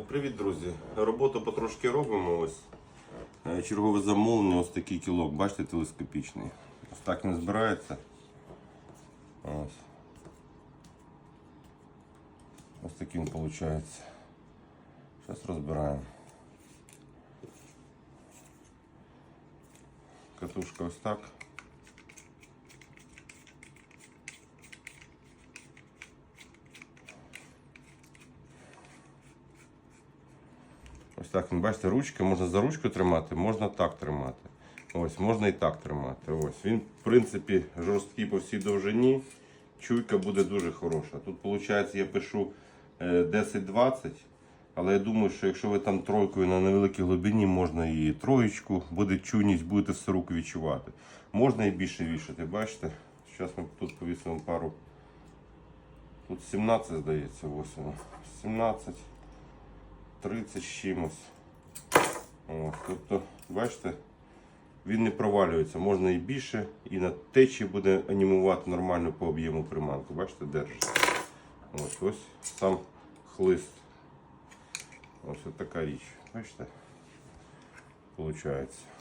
Привіт, друзі! Роботу потрошки робимо. Ось Е, чергове замовлення, ось такий кілок, бачите, телескопічний. Ось так він збирається. Ось. Ось такий він виходить. Зараз розбираємо. Катушка ось так. Ось так, він, бачите, ручки, можна за ручку тримати, можна так тримати. Ось, можна і так тримати. Ось. Він, в принципі, жорсткий по всій довжині. Чуйка буде дуже хороша. Тут, виходить, я пишу е, 10-20. Але я думаю, що якщо ви там тройкою на невеликій глибині, можна і троєчку, буде чуйність, будете все руку відчувати. Можна і більше вішати, бачите? Зараз ми тут повісимо пару. Тут 17, здається, ось воно. 17. 30 з чимось. Ось, тобто, бачите, він не провалюється, можна і більше, і на течі буде анімувати нормально по об'єму приманку. Бачите, держить. Ось ось сам хлист. Ось така річ. Бачите? Получається.